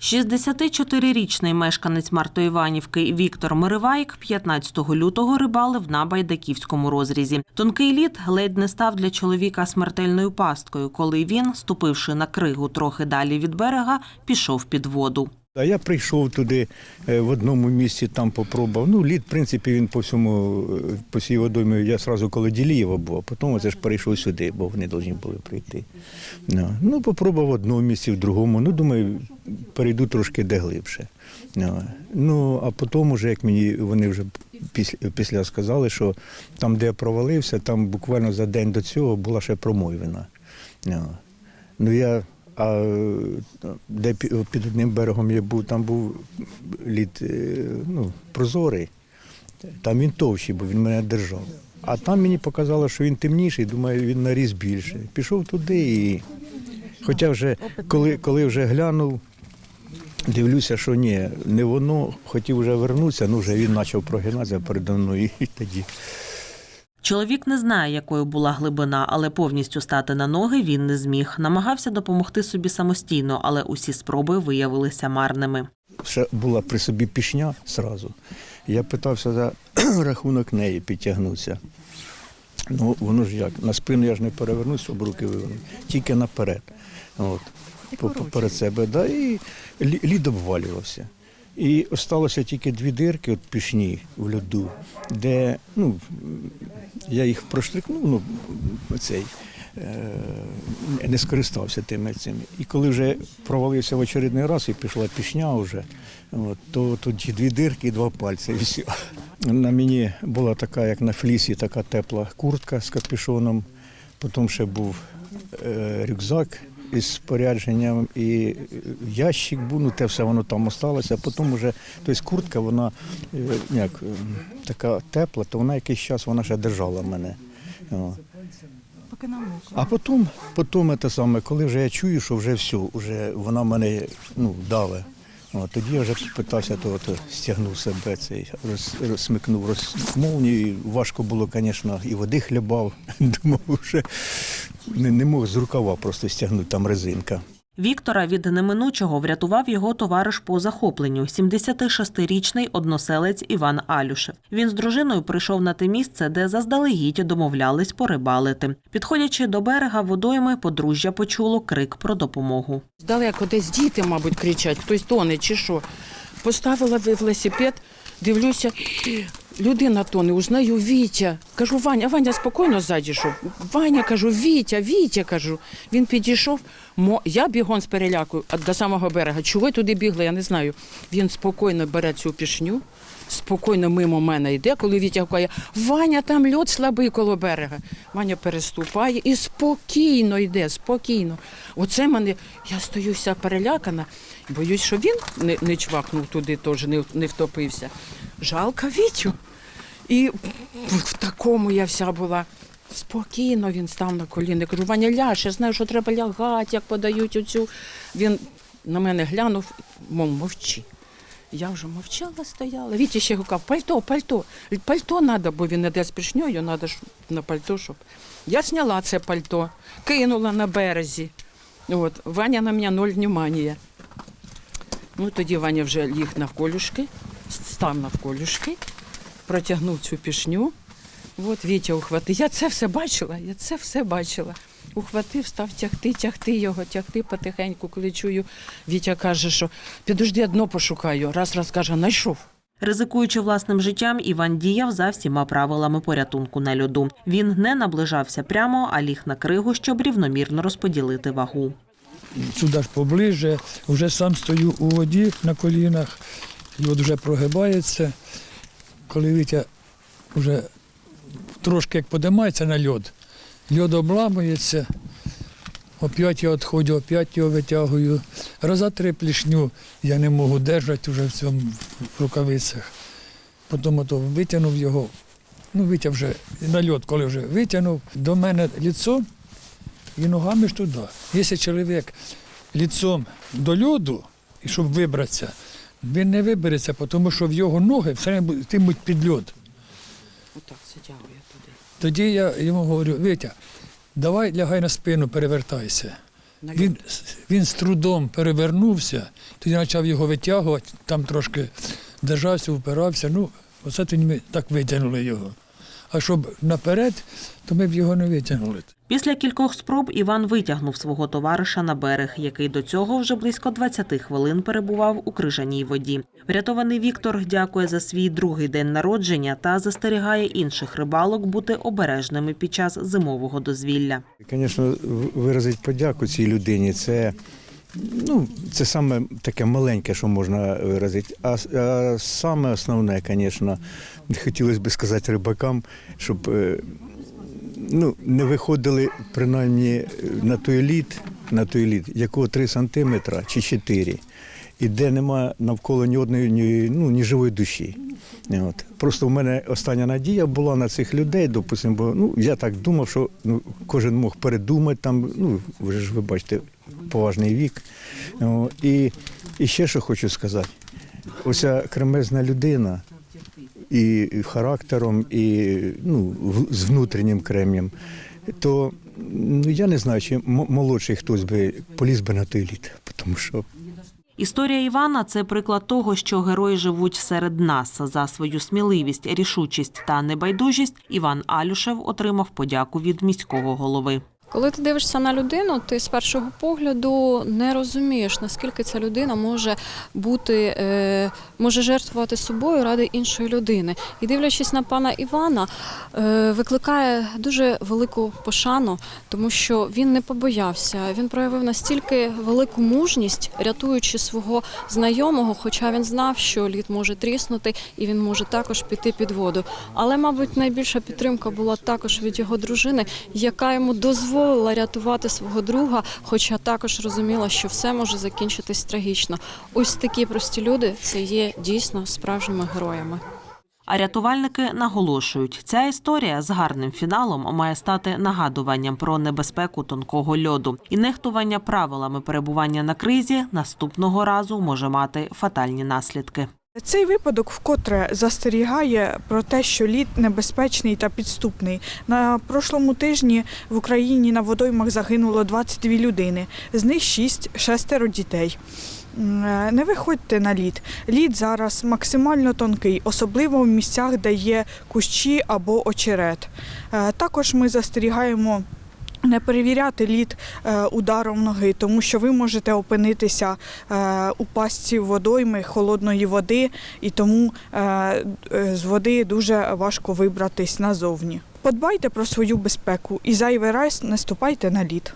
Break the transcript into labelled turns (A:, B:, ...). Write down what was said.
A: 64-річний мешканець Мартоїванівки Віктор Миривайк 15 лютого рибалив на байдаківському розрізі. Тонкий лід ледь не став для чоловіка смертельною пасткою, коли він, ступивши на кригу трохи далі від берега, пішов під воду.
B: А я прийшов туди е, в одному місці, там попробував. Ну, лід, в принципі, він по всьому, е, по всій водоймі, я одразу коло Ділієва був, а потім оце ж перейшов сюди, бо вони повинні були прийти. Ну попробував в одному місці, в другому. Ну, думаю, перейду трошки де глибше. Ну, Ну, а потім, уже, як мені вони вже після, після сказали, що там, де я провалився, там буквально за день до цього була ще промойвина. Ну, ну я а е, де під одним берегом я був, там був лід е, ну, прозорий. Там він товщий, бо він мене держав. А там мені показало, що він темніший, думаю, він наріс більше. Пішов туди і. Хоча вже коли, коли вже глянув, дивлюся, що ні, не воно, хотів вже вернутися, ну вже він почав прогинатися передо мною і тоді.
A: Чоловік не знає, якою була глибина, але повністю стати на ноги він не зміг. Намагався допомогти собі самостійно, але усі спроби виявилися марними.
B: ще була при собі пішня зразу. Я питався за рахунок неї підтягнутися. Ну, воно ж як, на спину я ж не перевернусь, щоб руки вивернути, тільки наперед. От, поперед себе, да, і лід обвалювався. І осталося тільки дві дирки от пішні в льоду, де ну, я їх проштрикнув, ну, цей, е, не скористався тими цими. І коли вже провалився в очередний раз і пішла пішня вже, от, то тоді дві дирки і два пальці. І все. На мені була така, як на флісі, така тепла куртка з капюшоном. Потім ще був е, рюкзак із спорядженням і ящик був, ну те все воно там осталося. Потім вже, тобто куртка, вона е, як, е, така тепла, то вона якийсь час вона ще держала мене. А потім, потім те саме, коли вже я чую, що вже все, вже вона мене ну, даве. О, тоді я вже питався, то, от, стягнув себе цей, роз, розсмикнув розмовню. І Важко було, звісно, і води хлібав. Думав, вже не, не мог з рукава просто стягнути там резинка.
A: Віктора від неминучого врятував його товариш по захопленню, 76-річний односелець Іван Алюшев. Він з дружиною прийшов на те місце, де заздалегідь домовлялись порибалити. Підходячи до берега водойми, подружжя почуло крик про допомогу.
C: Здалеко десь діти, мабуть, кричать, хтось тоне чи що. Поставила велосипед, дивлюся, людина тоне, узнаю Вітя. Кажу, Ваня, Ваня спокійно ззаді йшов. Ваня, кажу, Вітя, Вітя, кажу. Він підійшов, мо... я бігом з переляку до самого берега. Чого туди бігли, я не знаю. Він спокійно бере цю пішню, спокійно мимо мене йде, коли Вітя каже, Ваня, там льод слабий коло берега. Ваня переступає і спокійно йде, спокійно. Оце мене, я стою вся перелякана, боюсь, що він не, не чвакнув туди, теж не, не втопився. Жалко Вітю. І в такому я вся була. Спокійно він став на коліни. Кажу, Ваня, ляж, я знаю, що треба лягати, як подають оцю. Він на мене глянув, мов мовчи. Я вже мовчала, стояла. Вітя ще гукав, пальто, пальто, пальто треба, бо він іде з пішньою, треба на пальто, щоб. Я зняла це пальто, кинула на березі. От, Ваня на мене ноль внимання. Ну, тоді Ваня вже ліг навколюшки, став навколюшки, протягнув цю пішню. От Вітя ухватив. Я це все бачила, я це все бачила. Ухватив, став тягти, тягти його, тягти потихеньку, коли чую. Вітя каже, що підожди, дно пошукаю. Раз раз каже, знайшов.
A: Ризикуючи власним життям, Іван діяв за всіма правилами порятунку на льоду. Він не наближався прямо, а ліг на кригу, щоб рівномірно розподілити вагу.
D: сюди ж поближе, вже сам стою у воді на колінах, льод вже прогибається. Коли Вітя вже трошки як подимається на льод, льод обламується, оп'ять я відходжу, оп'ять його витягую. Раза три плішню я не можу держати вже в цьому в рукавицях. Потім ото витягнув його. Ну, Вітя вже на льод, коли вже витягнув, до мене ліцо і ногами ж туди. Якщо чоловік ліцом до льоду, і щоб вибратися, він не вибереться, тому що в його ноги все йтимуть під льод.
C: Отак сидяв я туди.
D: Тоді я йому говорю, Вітя, давай лягай на спину, перевертайся.
C: На
D: Він, він з трудом перевернувся, тоді почав його витягувати, там трошки держався, впирався. Ну, оце тоді ми так витягнули його. А щоб наперед, то ми б його не витягнули.
A: Після кількох спроб Іван витягнув свого товариша на берег, який до цього вже близько 20 хвилин перебував у крижаній воді. Врятований Віктор дякує за свій другий день народження та застерігає інших рибалок бути обережними під час зимового дозвілля.
B: Звісно, виразити подяку цій людині це. Ну, це саме таке маленьке, що можна виразити. А, а саме основне, звісно, хотілося б сказати рибакам, щоб е, ну, не виходили принаймні на той лід, на той лід, якого 3 сантиметра чи 4, і де нема навколо ні одної ні, ну, ні живої душі. От. Просто в мене остання надія була на цих людей, допустимо, бо ну, я так думав, що ну, кожен мог передумати, там, ну, ви ж ви бачите, поважний вік. І, і ще що хочу сказати. Оця кремезна людина і характером, і ну, з внутрішнім кремнем, то ну, я не знаю, чи молодший хтось би поліз би на той лід, тому що
A: Історія Івана це приклад того, що герої живуть серед нас за свою сміливість, рішучість та небайдужість. Іван Алюшев отримав подяку від міського голови.
E: Коли ти дивишся на людину, ти з першого погляду не розумієш, наскільки ця людина може бути, е, може жертвувати собою ради іншої людини. І дивлячись на пана Івана, е, викликає дуже велику пошану, тому що він не побоявся. Він проявив настільки велику мужність, рятуючи свого знайомого, хоча він знав, що лід може тріснути і він може також піти під воду. Але, мабуть, найбільша підтримка була також від його дружини, яка йому дозволила рятувати свого друга, хоча також розуміла, що все може закінчитись трагічно. Ось такі прості люди це є дійсно справжніми героями.
A: А рятувальники наголошують, ця історія з гарним фіналом має стати нагадуванням про небезпеку тонкого льоду. І нехтування правилами перебування на кризі наступного разу може мати фатальні наслідки.
F: Цей випадок вкотре застерігає про те, що лід небезпечний та підступний. На прошлому тижні в Україні на водоймах загинуло 22 людини, з них 6 шестеро дітей. Не виходьте на лід. Лід зараз максимально тонкий, особливо в місцях, де є кущі або очерет. Е, Також ми застерігаємо. Не перевіряти лід е, ударом ноги, тому що ви можете опинитися е, у пастці водойми холодної води, і тому е, з води дуже важко вибратись назовні. Подбайте про свою безпеку і зайвий раз не ступайте на лід.